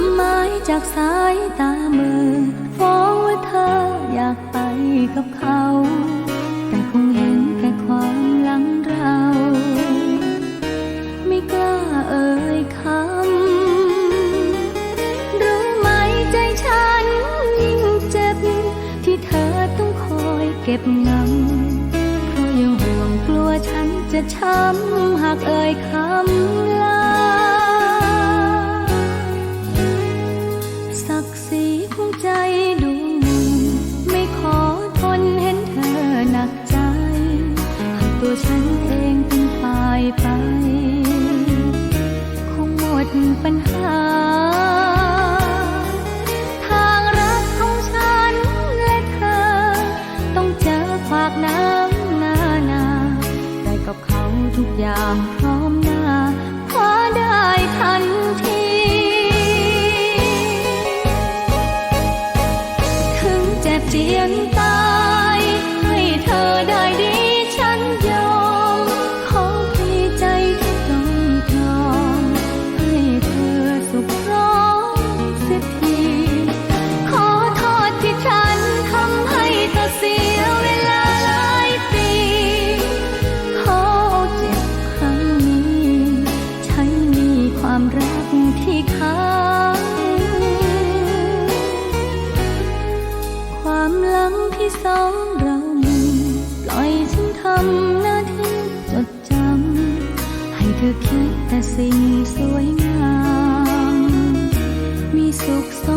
ำไม้จากสายตามือ ฟ้องว่าเธออยากไปกับเขา แต่คงเห็นแค่ความหลังเรา ไม่กล้าเอ่ยคำ รู้ไหมใจฉันยิ่งเจ็บ ที่เธอต้องคอยเก็บงำเพราะยังห่วงกลัวฉันจะช้ำหากเอ่ยคำลา 年代。 รือคิดแต่สิ่งสวยงาม มีสุขส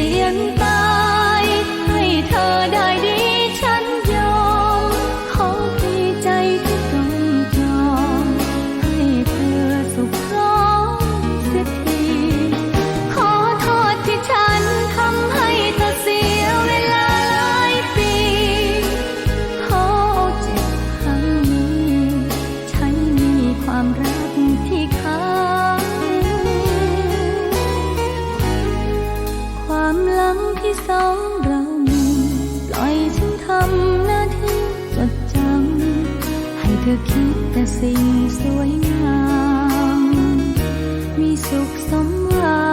จียนตายให้เธอได้ดี อคิดแต่สิ่งสวยงาม มีสุขสมหวัง